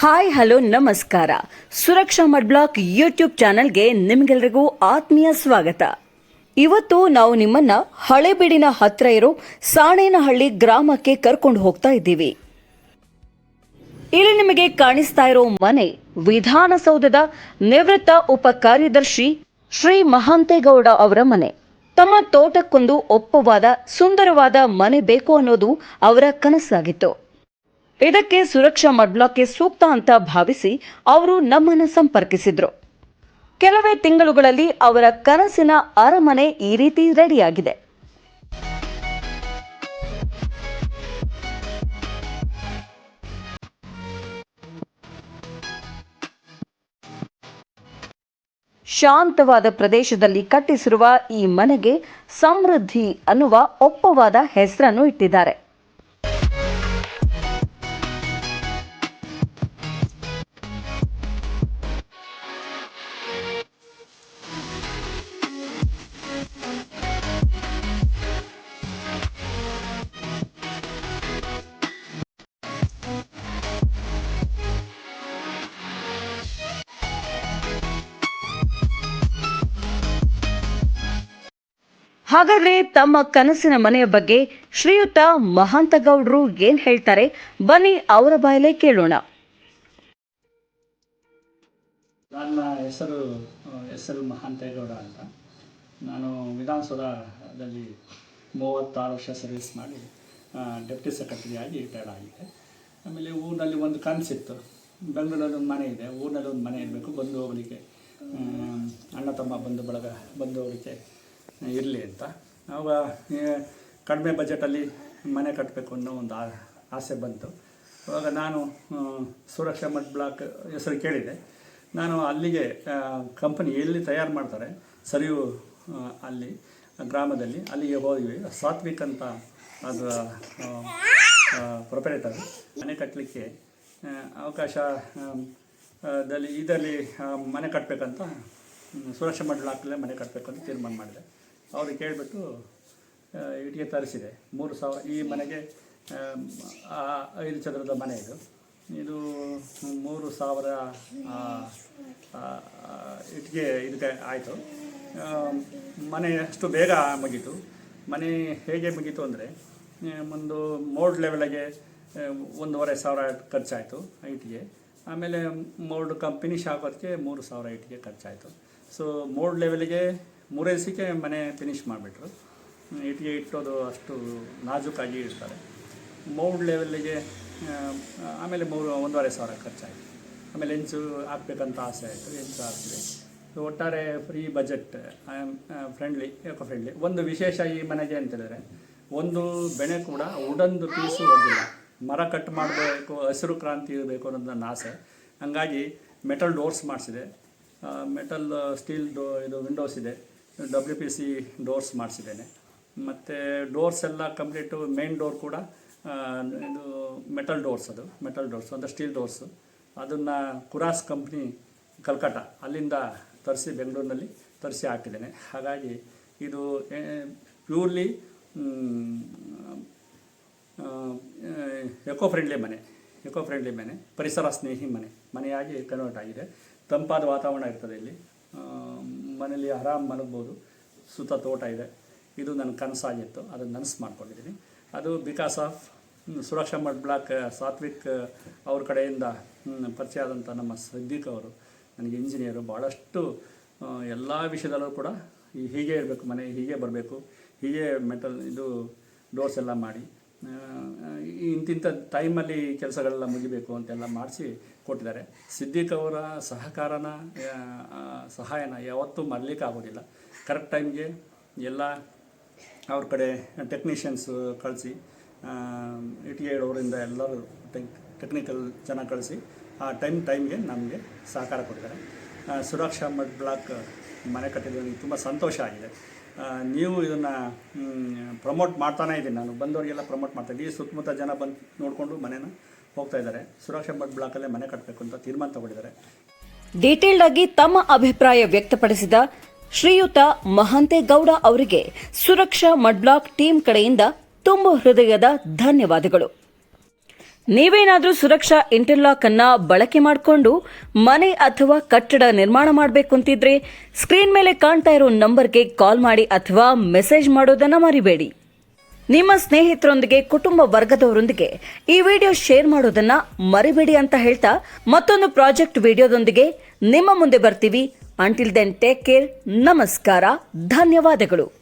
Hi, hello, ನಮಸ್ಕಾರ. ಸುರಕ್ಷಾ mud block YouTube ಚಾನೆಲ್ಗೆ ನಿಮಗೆಲ್ರಿಗೂ ಆತ್ಮೀಯ ಸ್ವಾಗತ. ಇವತ್ತು ನಾವು ನಿಮ್ಮನ್ನ ಹಳೆಬೀಡಿನ ಹತ್ರ ಇರೋ ಸಾಣೇನಹಳ್ಳಿ ಗ್ರಾಮಕ್ಕೆ ಕರ್ಕೊಂಡು ಹೋಗ್ತಾ ಇದ್ದೀವಿ. ಇಲ್ಲಿ ನಿಮಗೆ ಕಾಣಿಸ್ತಾ ಇರೋ ಮನೆ ವಿಧಾನಸೌಧದ ನಿವೃತ್ತ ಉಪ ಕಾರ್ಯದರ್ಶಿ ಶ್ರೀ ಮಹಾಂತೇಗೌಡ ಅವರ ಮನೆ. ತಮ್ಮ ತೋಟಕ್ಕೊಂದು ಒಪ್ಪವಾದ ಸುಂದರವಾದ ಮನೆ ಬೇಕು ಅನ್ನೋದು ಅವರ ಕನಸಾಗಿತ್ತು. ಇದಕ್ಕೆ ಸುರಕ್ಷಾ ಮಡ್ಲಾಕ್ಕೆ ಸೂಕ್ತ ಅಂತ ಭಾವಿಸಿ ಅವರು ನಮ್ಮನ್ನು ಸಂಪರ್ಕಿಸಿದ್ರು. ಕೆಲವೇ ತಿಂಗಳುಗಳಲ್ಲಿ ಅವರ ಕನಸಿನ ಅರಮನೆ ಈ ರೀತಿ ರೆಡಿಯಾಗಿದೆ. ಶಾಂತವಾದ ಪ್ರದೇಶದಲ್ಲಿ ಕಟ್ಟಿಸಿರುವ ಈ ಮನೆಗೆ ಸಮೃದ್ಧಿ ಅನ್ನುವ ಒಪ್ಪವಾದ ಹೆಸರನ್ನು ಇಟ್ಟಿದ್ದಾರೆ. ಹಾಗಾದ್ರೆ ತಮ್ಮ ಕನಸಿನ ಮನೆಯ ಬಗ್ಗೆ ಶ್ರೀಯುತ ಮಹಾಂತಗೌಡರು ಏನ್ ಹೇಳ್ತಾರೆ? ಬನ್ನಿ ಅವರ ಬಾಯಲ್ಲೇ ಕೇಳೋಣ. ನನ್ನ ಹೆಸರು ಹೆಸರು ಮಹಾಂತ ಮಹಾಂತೇಗೌಡ ಅಂತ. ನಾನು ವಿಧಾನಸೌಧದಲ್ಲಿ ಮೂವತ್ತಾರು ವರ್ಷ ಸರ್ವಿಸ್ ಮಾಡಿ ಡೆಪ್ಟಿ ಸೆಕ್ರೆಟರಿಯಾಗಿ ರಿಟೈರ್ಡ್ ಆಗಿದೆ ಆಮೇಲೆ ಊರಿನಲ್ಲಿ ಒಂದು ಕನಸಿತ್ತು. ಬೆಂಗಳೂರಲ್ಲಿ ಒಂದು ಮನೆ ಇದೆ. ಊರಿನಲ್ಲಿ ಒಂದು ಮನೆ ಇರಬೇಕು. ಬಂದು ಹೋಗಲಿಕ್ಕೆ ಅಣ್ಣ ತಮ್ಮ ಬಂಧು ಬಳಗ, ಬಂದು ಹೋಗಲಿಕ್ಕೆ ಇರಲಿ ಅಂತ. ಆವಾಗ ಕಡಿಮೆ ಬಜೆಟಲ್ಲಿ ಮನೆ ಕಟ್ಟಬೇಕು ಅನ್ನೋ ಒಂದು ಆಸೆ ಬಂತು. ಆವಾಗ ನಾನು ಸುರಕ್ಷಾ ಮಠ ಬ್ಲಾಕ್ ಹೆಸರು ಕೇಳಿದೆ. ನಾನು ಅಲ್ಲಿಗೆ ಕಂಪನಿ ಎಲ್ಲಿ ತಯಾರು ಮಾಡ್ತಾರೆ, ಸರಿಯು ಅಲ್ಲಿ, ಗ್ರಾಮದಲ್ಲಿ, ಅಲ್ಲಿಗೆ ಹೋದ್ವಿ. ಸಾತ್ವಿಕ್ ಅಂತ ಅದರ ಪ್ರೊಪರೇಟರ್ ಮನೆ ಕಟ್ಟಲಿಕ್ಕೆ ಅವಕಾಶ ದಲ್ಲಿ, ಇದರಲ್ಲಿ ಮನೆ ಕಟ್ಟಬೇಕಂತ ಹ್ಮ್, ಮಂಡಳ ಹಾಕಲೇ ಮನೆ ಕಟ್ಟಬೇಕು ಅಂತ ತೀರ್ಮಾನ ಮಾಡಿದೆ. ಅವ್ರಿಗೆ ಕೇಳಿಬಿಟ್ಟು ಇಟ್ಟಿಗೆ ತರಿಸಿದೆ. ಮೂರು ಸಾವಿರ ಈ ಮನೆಗೆ ಐದು ಚದರದ ಮನೆ ಇದು. ಇದು ಮೂರು ಸಾವಿರ ಇಟ್ಟಿಗೆ ಇದಕ್ಕೆ ಆಯಿತು. ಮನೆ ಅಷ್ಟು ಬೇಗ ಮುಗೀತು. ಮನೆ ಹೇಗೆ ಮುಗೀತು ಅಂದರೆ ಒಂದು ಮೋಲ್ಡ್ ಲೆವೆಲಿಗೆ ಒಂದೂವರೆ ಸಾವಿರ ಖರ್ಚಾಯಿತು ಐಟಿಗೆ ಆಮೇಲೆ ಮೋಲ್ಡ್ ಕಂಪಿನಿಷ್ ಆಗೋದಕ್ಕೆ ಮೂರು ಸಾವಿರ ಐಟಿಗೆ ಖರ್ಚಾಯಿತು. ಸೊ ಮೋಡ್ ಲೆವೆಲ್ಗೆ ಮೂರೇ ದಿವಸಕ್ಕೆ ಮನೆ ಫಿನಿಶ್ ಮಾಡಿಬಿಟ್ರು. ಇಟ್ಟಿಗೆ ಇಟ್ಟೋದು ಅಷ್ಟು ನಾಜೂಕಾಗಿ ಇರ್ತಾರೆ. ಮೌಲ್ಡ್ ಲೆವೆಲ್ಲಿಗೆ ಆಮೇಲೆ ಮೂರು, ಒಂದೂವರೆ ಸಾವಿರ ಖರ್ಚಾಯಿತು. ಆಮೇಲೆ ಹೆಂಚು ಹಾಕ್ಬೇಕಂತ ಆಸೆ ಆಯಿತು ಹೆಂಚು ಹಾಕಿದೆ ಸೊ ಒಟ್ಟಾರೆ ಫ್ರೀ ಬಜೆಟ್ ಐ ಫ್ರೆಂಡ್ಲಿ ಯಾಕೋ ಫ್ರೆಂಡ್ಲಿ ಒಂದು ವಿಶೇಷ ಈ ಮನೆಗೆ ಅಂತ ಹೇಳಿದ್ರೆ, ಒಂದು ಬೆಳೆ ಕೂಡ ಉಡಂದು ಪೀಸು ಹೊಡೆದಿಲ್ಲ ಮರ ಕಟ್ ಮಾಡಬೇಕು, ಹಸಿರು ಕ್ರಾಂತಿ ಇರಬೇಕು ಅನ್ನೋದು ನನ್ನ ಆಸೆ. ಹಂಗಾಗಿ ಮೆಟಲ್ ಡೋರ್ಸ್ ಮಾಡಿಸಿದೆ. ಮೆಟಲ್ ಸ್ಟೀಲ್ ಡೋ ಇದು ವಿಂಡೋಸ್ ಇದೆ. ಡಬ್ಲ್ಯೂ ಪಿ ಸಿ ಡೋರ್ಸ್ ಮಾಡಿಸಿದ್ದೇನೆ. ಮತ್ತು ಡೋರ್ಸ್ ಎಲ್ಲ ಕಂಪ್ಲೀಟು ಮೇನ್ ಡೋರ್ ಕೂಡ ಇದು ಮೆಟಲ್ ಡೋರ್ಸ್ ಅದು ಮೆಟಲ್ ಡೋರ್ಸ್ ಅಂದರೆ ಸ್ಟೀಲ್ ಡೋರ್ಸು ಅದನ್ನು ಕುರಾಸ್ ಕಂಪ್ನಿ ಕಲ್ಕಟ್ಟ ಅಲ್ಲಿಂದ ತರಿಸಿ ಬೆಂಗಳೂರಿನಲ್ಲಿ ತರಿಸಿ ಹಾಕಿದ್ದೇನೆ. ಹಾಗಾಗಿ ಇದು ಪ್ಯೂರ್ಲಿ ಎಕೋ ಫ್ರೆಂಡ್ಲಿ ಮನೆ ಎಕೋ ಫ್ರೆಂಡ್ಲಿ ಮನೆ. ಪರಿಸರ ಸ್ನೇಹಿ ಮನೆ. ಮನೆಯಾಗಿ ಕನ್ವರ್ಟ್ ಆಗಿದೆ. ತಂಪಾದ ವಾತಾವರಣ ಇರ್ತದೆ ಇಲ್ಲಿ. ಮನೆಯಲ್ಲಿ ಆರಾಮ್ ಮಲಗ್ಬೋದು. ಸುತ್ತ ತೋಟ ಇದೆ. ಇದು ನನ್ನ ಕನಸಾಗಿತ್ತು. ಅದನ್ನು ನನಸು ಮಾಡ್ಕೊಂಡಿದ್ದೀನಿ. ಅದು because of Suraksha Math block Satvik ಅವ್ರ ಕಡೆಯಿಂದ ಪರಿಚಯ ಆದಂಥ ನಮ್ಮ ಸಿದ್ದಿಕ್ ಅವರು, ನನಗೆ ಇಂಜಿನಿಯರು ಭಾಳಷ್ಟು ಎಲ್ಲ ವಿಷಯದಲ್ಲೂ ಕೂಡ ಹೀಗೆ ಇರಬೇಕು ಮನೆ, ಹೀಗೆ ಬರಬೇಕು, ಹೀಗೆ ಮೆಟಲ್ ಇದು ಡೋರ್ಸ್ ಎಲ್ಲ ಮಾಡಿ ಇಂತಿಂಥ ಟೈಮಲ್ಲಿ ಕೆಲಸಗಳೆಲ್ಲ ಮುಗಿಬೇಕು ಅಂತೆಲ್ಲ ಮಾಡಿಸಿ ಕೊಟ್ಟಿದ್ದಾರೆ. ಸಿದ್ದಿಕ್ ಅವರ ಸಹಕಾರನ ಸಹಾಯನ ಯಾವತ್ತೂ ಮರಲಿಕ್ಕೆ ಆಗೋದಿಲ್ಲ. ಕರೆಕ್ಟ್ ಟೈಮ್ಗೆ ಎಲ್ಲ ಅವ್ರ ಕಡೆ ಟೆಕ್ನಿಷಿಯನ್ಸ್ ಕಳಿಸಿ ಇಟ್ಟಿಗೆ ಇಡೋರಿಂದ ಎಲ್ಲರೂ ಟೆಕ್ ಟೆಕ್ನಿಕಲ್ ಜನ ಕಳಿಸಿ, ಆ ಟೈಮ್ ಟೈಮ್ಗೆ ನಮಗೆ ಸಹಕಾರ ಕೊಟ್ಟಿದ್ದಾರೆ. ಸುರಕ್ಷಾ ಮಡ್ ಬ್ಲಾಕ್ ಮನೆ ಕಟ್ಟಿದ್ದು ನನಗೆ ತುಂಬ ಸಂತೋಷ ಆಗಿದೆ. ನೀವು ಇದನ್ನು ಪ್ರಮೋಟ್ ಮಾಡ್ತಾನೆ ಇದ್ದೀನಿ ನಾನು. ಬಂದವರಿಗೆಲ್ಲ ಪ್ರಮೋಟ್ ಮಾಡ್ತಾ ಇದ್ದೀನಿ. ಈ ಸುತ್ತಮುತ್ತ ಜನ ಬಂದು ನೋಡಿಕೊಂಡು ಮನೇನ ಹೋಗ್ತಾ ಇದ್ದಾರೆ. ಸುರಕ್ಷಾ ಮಡ್ ಬ್ಲಾಕಲ್ಲೇ ಮನೆ ಕಟ್ಟಬೇಕು ಅಂತ ತೀರ್ಮಾನ ತಗೊಂಡಿದ್ದಾರೆ. ಡೀಟೇಲ್ಡ್ ಆಗಿ ತಮ್ಮ ಅಭಿಪ್ರಾಯ ವ್ಯಕ್ತಪಡಿಸಿದ ಶ್ರೀಯುತ ಮಹಾಂತೇಗೌಡ ಅವರಿಗೆ ಸುರಕ್ಷಾ ಮಡ್ ಬ್ಲಾಕ್ ಟೀಮ್ ಕಡೆಯಿಂದ ತುಂಬು ಹೃದಯದ ಧನ್ಯವಾದಗಳು. ನೀವೇನಾದ್ರೂ ಸುರಕ್ಷಾ ಇಂಟರ್ಲಾಕ್ ಅನ್ನ ಬಳಕೆ ಮಾಡಿಕೊಂಡು ಮನೆ ಅಥವಾ ಕಟ್ಟಡ ನಿರ್ಮಾಣ ಮಾಡಬೇಕು ಅಂತಿದ್ರೆ ಸ್ಕ್ರೀನ್ ಮೇಲೆ ಕಾಣ್ತಾ ಇರೋ ನಂಬರ್ಗೆ ಕಾಲ್ ಮಾಡಿ ಅಥವಾ ಮೆಸೇಜ್ ಮಾಡೋದನ್ನ ಮರಿಬೇಡಿ. ನಿಮ್ಮ ಸ್ನೇಹಿತರೊಂದಿಗೆ, ಕುಟುಂಬ ವರ್ಗದವರೊಂದಿಗೆ ಈ ವಿಡಿಯೋ ಶೇರ್ ಮಾಡೋದನ್ನ ಮರಿಬೇಡಿ ಅಂತ ಹೇಳ್ತಾ ಮತ್ತೊಂದು ಪ್ರಾಜೆಕ್ಟ್ ವಿಡಿಯೋದೊಂದಿಗೆ ನಿಮ್ಮ ಮುಂದೆ ಬರ್ತೀವಿ. ಅಂಟಿಲ್ ದೆನ್ ಟೇಕ್ ಕೇರ್ ನಮಸ್ಕಾರ. ಧನ್ಯವಾದಗಳು.